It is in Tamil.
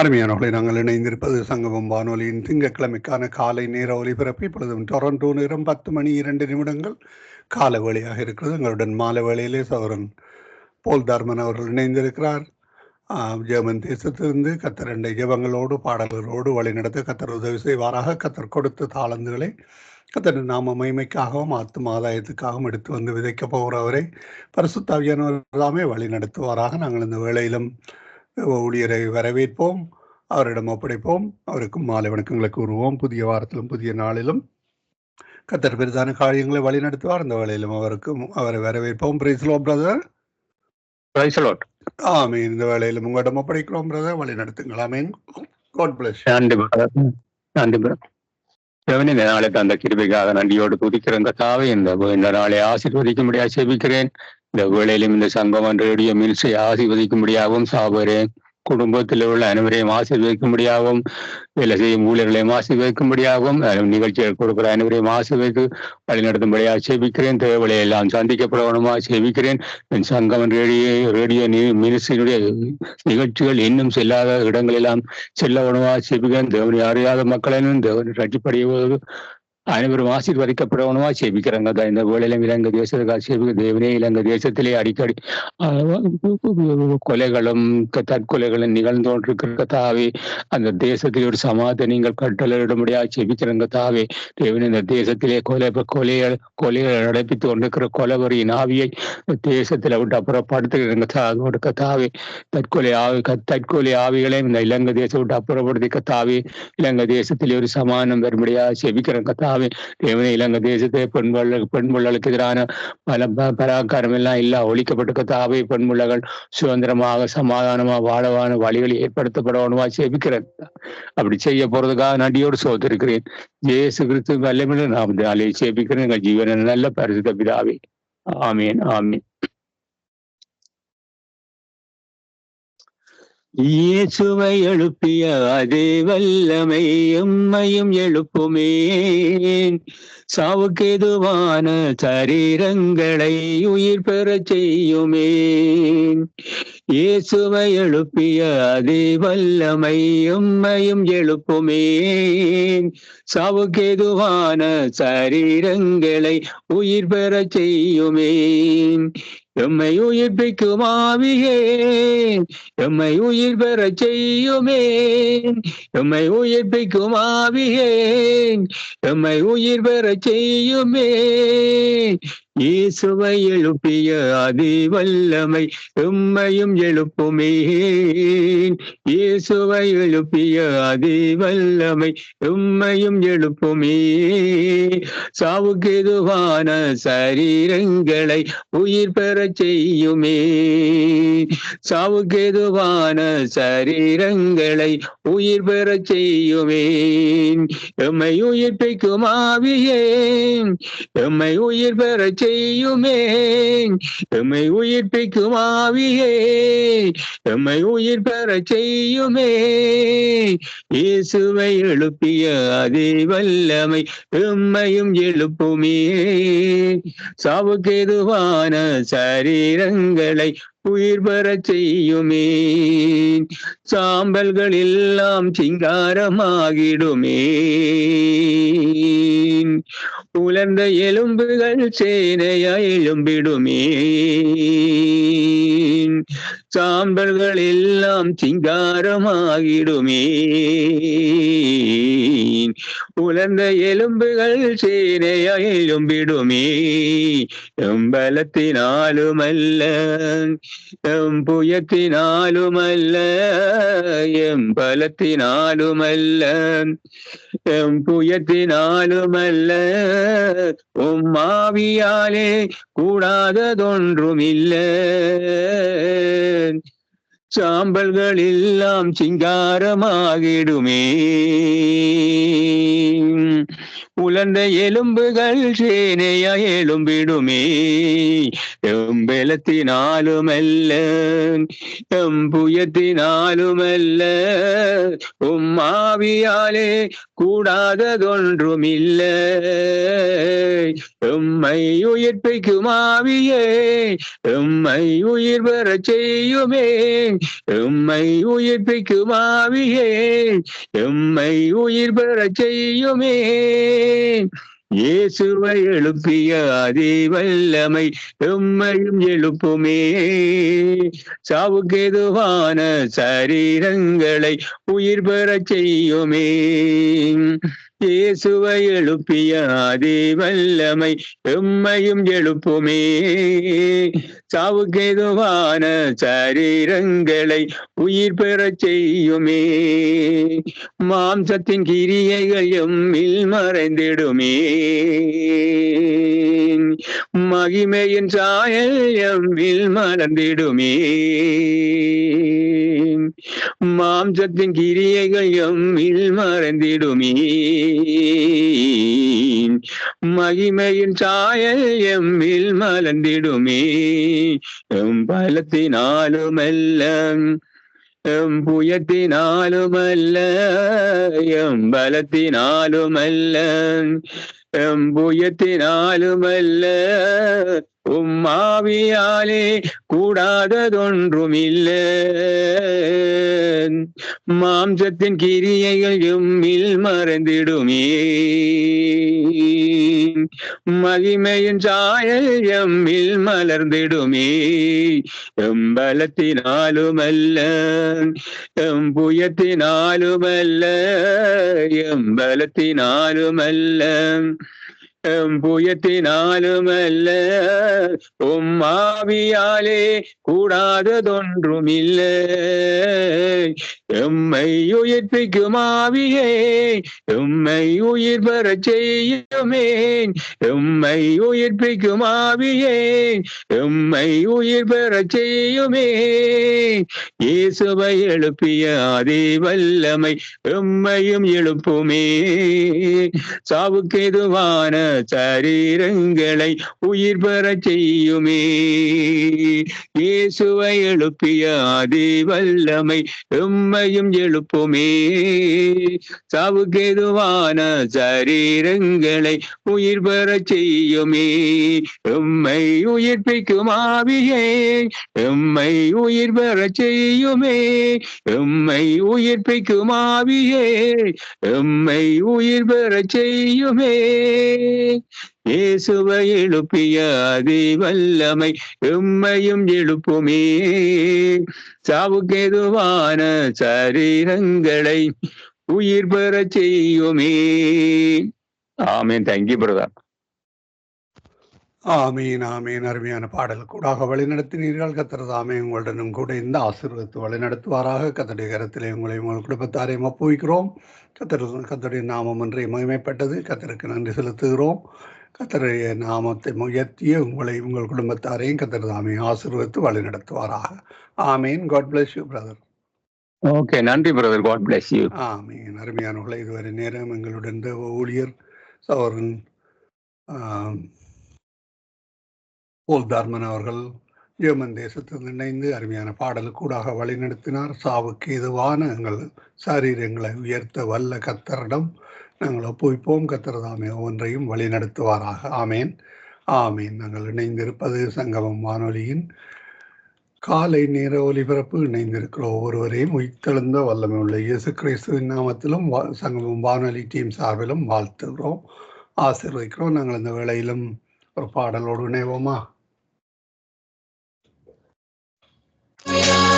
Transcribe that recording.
அருமையானவர்களை நாங்கள் இணைந்திருப்பது சங்கமம் வானொலியின் திங்கட்கிழமைக்கான காலை நேர ஒலிபரப்பு. இப்பொழுதும் டொரண்டோ நேரம் பத்து மணி இரண்டு நிமிடங்கள் கால வேளையாக இருக்கிறது. எங்களுடன் மாலை வேளையிலே சௌரன் போல் தர்மன் அவர்கள் இணைந்திருக்கிறார். ஜெர்மன் தேசத்திலிருந்து கத்தர் ரெண்டு ஜெபங்களோடு பாடல்களோடு வழிநடத்த கத்தர் உதவி செய்வாராக. கத்தர் கொடுத்த தாளந்துகளை கத்தர் நாம மைமைக்காகவும் ஆத்தும ஆதாயத்துக்காகவும் எடுத்து வந்து விதைக்க போகிறவரை பரிசுத்தாவியானவர்தாமே வழி நடத்துவாராக. நாங்கள் இந்த வேளையிலும் ஊழியரை வரவேற்போம் அவரிடம் ஒப்படைப்போம் அவருக்கும் மாலை வணக்கங்களை கூறுவோம். புதிய வாரத்திலும் புதிய நாளிலும். கத்தர் பெரிதான காரியங்களை வழிநடத்துவார் இந்த வேளையிலும் அவருக்கும் அவரை வரவேற்போம். பிரைஸ்லோ பிரதர் Lord. ஆமீன். இந்த வேளையிலும் உங்களிடம் ஒப்படைக்கிறோம் பிரதர் வழி நடத்துங்கள். ஆமீன். காட் பிளஸ் நன்றி. நன்றி. தேவனே இந்த நாளை தந்த கிருபைக்காக நன்றியோடு துதிக்கிற இந்த இந்த இந்த நாளை ஆசீர்வதிக்கும்படியாக செபிக்கிறேன் இந்த வேளையிலும் இந்த சங்கம் ரேடியோ மினிஸ்ட்ரி ஆசீர்வதிக்கும்படியாகவும் சாபுகிறேன் குடும்பத்தில் உள்ள அனைவரையும் ஆசீர்வதிக்கும்படியாகவும் வேலை செய்யும் ஊழியர்களையும் ஆசீர்வதிக்கும்படியாகவும் நிகழ்ச்சிகள் கொடுக்கிற அனைவரையும் ஆசீர்வதித்து வழிநடத்தும்படியாக சேவிக்கிறேன். தேவைகளை எல்லாம் சந்திக்கப்படணுமா சேவிக்கிறேன். என் சங்கம் ரேடியோ ரேடியோ மினிஸ்ட்ரியினுடைய நிகழ்ச்சிகள் இன்னும் செல்லாத இடங்களெல்லாம் செல்லவனுமா சேவிக்கிறேன். தேவனை அறியாத மக்களினும் தேவனை ரட்சிப்படைவது அனைவரும் ஆசீர்வதிக்கப்படவனுமா செபிக்கிறாங்க தான். இந்த வேளையிலும் இலங்கை தேசத்துக்காக செபிக்க தேவனே இலங்கை தேசத்திலே அடிக்கடி கொலைகளும் தற்கொலைகளும் நிகழ்ந்து கொண்டிருக்கிற தாவே அந்த தேசத்தில் ஒரு சமாதம் நீங்கள் கட்டளையிடும்படியாக செபிக்கிறங்க தாவே தேவனே இந்த தேசத்திலே கொலை கொலைகள் கொலைகள் நடப்பித்து கொண்டிருக்கிற கொலவரியின் ஆவியை தேசத்தில் விட்டு அப்புறப்படுத்துகிறங்க தாவோட தாவே தற்கொலை ஆவி தற்கொலை ஆவிகளையும் இந்த இலங்கை தேசம் விட்டு அப்புறப்படுத்தி கத்தாவே இலங்கை தேசத்திலே ஒரு சமானம் வரும்படியா செபிக்கிறேன் தாவே தேவனே இலங்கை தேசத்தை பெண்கள் பெண்புள்ளலுக்கு எதிரான பல ப- பராக்காரம் எல்லாம் இல்ல ஒழிக்கப்பட்ட கத்தாவே பெண்புள்ளகள் சுதந்திரமாக சமாதானமா வாழவான வழிகள் ஏற்படுத்தப்படணுமா செபிக்கிறேன் அப்படி செய்ய போறதுக்காக நன்றியோடு சோத்திருக்கிறேன் இயேசு கிறிஸ்து வல்லமில்லை நாம் அலையை செபிக்கிறேன் எங்கள் ஜீவன நல்ல பரிசுத்த பிதாவே ஆமீன் ஆமீன் இயேசுவை எழுப்பிய அதே வல்லமை எம்மையும் எழுப்புமே சாவுக்கேதுவான சரீரங்களை உயிர் பெறச் செய்யுமே இயேசுவை எழுப்பிய அதே வல்லமை எம்மையும் எழுப்புமே சாவுக்கேதுவான சரீரங்களை உயிர் பெறச் செய்யுமே எம்மை உயிர்ப்பிக்கும் ஆவியே எம்மை உயிர் பெறச் செய்யுமே எம்மை உயிர்ப்பிக்கும் ஆவியே எம்மை உயிர் பெறச் செய்யுமே இயேசுவை எழுப்பிய அதி வல்லமை எம்மையும் எழுப்புமே. இயேசுவை எழுப்பிய அதி வல்லமை எம்மையும் எழுப்புமே. சாவுக்கெதுவான சரீரங்களை உயிர் பெறச் செய்யுமே. சாவுக்கெதுவான சரீரங்களை உயிர் பெறச் செய்யுமே. எம்மை உயிர்ப்பிக்கும் ஆவியே எம்மை உயிர் பெறச் செய்யுமே. எம்மை உயிர்ப்பிக்கும் ஆவியே எம்மை உயிர் பெற செய்யுமே. இயேசுவை எழுப்பிய அதே வல்லமை எம்மையும் எழுப்புமே. சாவுக்கேதுவான சரீரங்களை உயிர் பெறச் செய்யுமே. சாம்பல்கள் எல்லாம் சிங்காரமாகிடுமே. உலர்ந்த எலும்புகள் சேனையா எழும்பிடுமே. சாம்பல்கள் எல்லாம் சிங்காரமாகிடுமே. உலர்ந்த எலும்புகள் சீனையிலும் விடுமே. எம்பலத்தினாலும் அல்ல எம் புயத்தினாலும் அல்ல எம் பலத்தினாலும் அல்ல எம் புயத்தினாலுமல்ல. உம் ஆவியாலே கூடாததொன்றும் இல்லை எல்லாம் சிங்காரமாகிடுமே உலர்ந்த எலும்புகள் சேனையா எலும்பிடுமே எம்பலத்தினாலுமல்ல எம்புயத்தினாலுமல்ல உம்மாவியாலே கூடாததொன்றுமில்ல. எம்மை உயிர்ப்பிக்குமாவியே எம்மை உயிர் பெறச் செய்யுமே. எம்மை உயிர்ப்பிக்குமாவியே எம்மை உயிர் பெறச் செய்யுமே. இயேசுவை எழுப்பிய அதே வல்லமை எம்மையும் எழுப்புமே. சாவுக்கெதுவான சரீரங்களை உயிர் பெறச் செய்யுமே. இயேசுவை எழுப்பிய அதே வல்லமை எம்மையும் எழுப்புமே. சாவுக்கெதுவான சரீரங்களை உயிர் பெறச் செய்யுமே. மாம்சத்தின் கிரியைகள் எம்மில் மறைந்திடுமே. மகிமையின் சாயல் எம்மில் மறந்திடுமே மாம்சத்தின் கிரியைகள் எம்மில் மறந்திடுமே மகிமையின் சாயல் எம்மில் மலர்ந்திடுமே எம் பலத்தினாலுமல்ல எம் புயத்தினாலுமல்ல எம் பலத்தினாலுமல்ல எம் புயத்தினாலுமல்ல உம்மாவியாலே கூடாததொன்றுமில்ல. மாம்சத்தின் கிரியைகள் எம்மில் மறந்திடுமே. மகிமையின் சாயல் எம்மில் மலர்ந்திடுமே. எம்பலத்தினாலுமல்ல எம்புயத்தினாலுமல்ல எம்பலத்தினாலுமல்ல புயத்தினாலுமல்ல உம்மாவியாலே கூடாததொன்றுமில்ல எம்மை உயிர்ப்பிக்குமாவியே எம்மை உயிர் பெறச் செய்யுமே எம்மை உயிர்ப்பிக்குமாவியே எம்மை உயிர் பெறச் செய்யுமே இயேசுவை எழுப்பிய அதே வல்லமை எம்மையும் எழுப்புமே சாவுக்கு எதுவான சரீரங்களை உயிர் பெறச் செய்யுமே. இயேசுவை எழுப்பிய அதே வல்லமை எம்மையும் எழுப்புமே. சாவுக்கெதுவான சரீரங்களை உயிர் பெறச் செய்யுமே. எம்மை உயிர்ப்பிக்கும் ஆவியே எம்மை உயிர் பெறச் செய்யுமே. எம்மை உயிர்ப்பிக்கும் ஆவியே எம்மை உயிர் பெறச் செய்யுமே. இயேசுவை எழுப்பிய அதே வல்லமை எம்மையும் எழுப்புமே. சாவுக்கெதுவான சரீரங்களை உயிர் பெறச் செய்யுமே. ஆமேன். தேங்க்யூ பிரதர் ஆமீன் ஆமீன். அருமையான பாடல். கூடாக வழிநடத்தினீர்கள் கத்திரதாமே உங்களுடனும் கூட இந்த ஆசீர்வத்து வழிநடத்துவாராக கத்தடைய கரத்திலே உங்களை உங்கள் குடும்பத்தாரையும் ஒப்புவிக்கிறோம். கத்தர் கத்தருடைய நாமம் ஒன்றை மகிமைப்பட்டது. கத்தருக்கு நன்றி செலுத்துகிறோம். கத்தருடைய நாமத்தை உயர்த்திய உங்களை உங்கள் குடும்பத்தாரையும் கத்திரதாமே ஆசீர்வத்து வழிநடத்துவாராக ஆமீன். God bless you brother okay நன்றி பிரதர் காட் பிளஸ் யூ ஆமீன். அருமையானவர்களை இதுவரை நேரம் எங்களுடன் ஊழியர் சவரன் போல் தர்மன் அவர்கள் ஜெர்மன் தேசத்தில் இணைந்து அருமையான பாடலுக்கூடாக வழிநடத்தினார். சாவுக்கு எதுவான எங்கள் சரீரங்களை உயர்த்த வல்ல கத்தரிடம் நாங்கள் ஒப்புவிப்போம். கத்தர்தாமே ஒவ்வொன்றையும் வழிநடத்துவாராக. ஆமேன். ஆமேன். நாங்கள் இணைந்திருப்பது சங்கமம் வானொலியின் காலை நேர ஒலிபரப்பு. இணைந்திருக்கிற ஒவ்வொருவரையும் உயிர்த்தெழுந்த வல்லமை உள்ள இயேசு கிறிஸ்துவின் நாமத்திலும் சங்கமம் வானொலி டீம் சார்பிலும் வாழ்த்துகிறோம். ஆசீர்வதிக்கிறோம். நாங்கள் இந்த வேளையிலும் ஒரு பாடலோடு இணைவோமா? Yeah.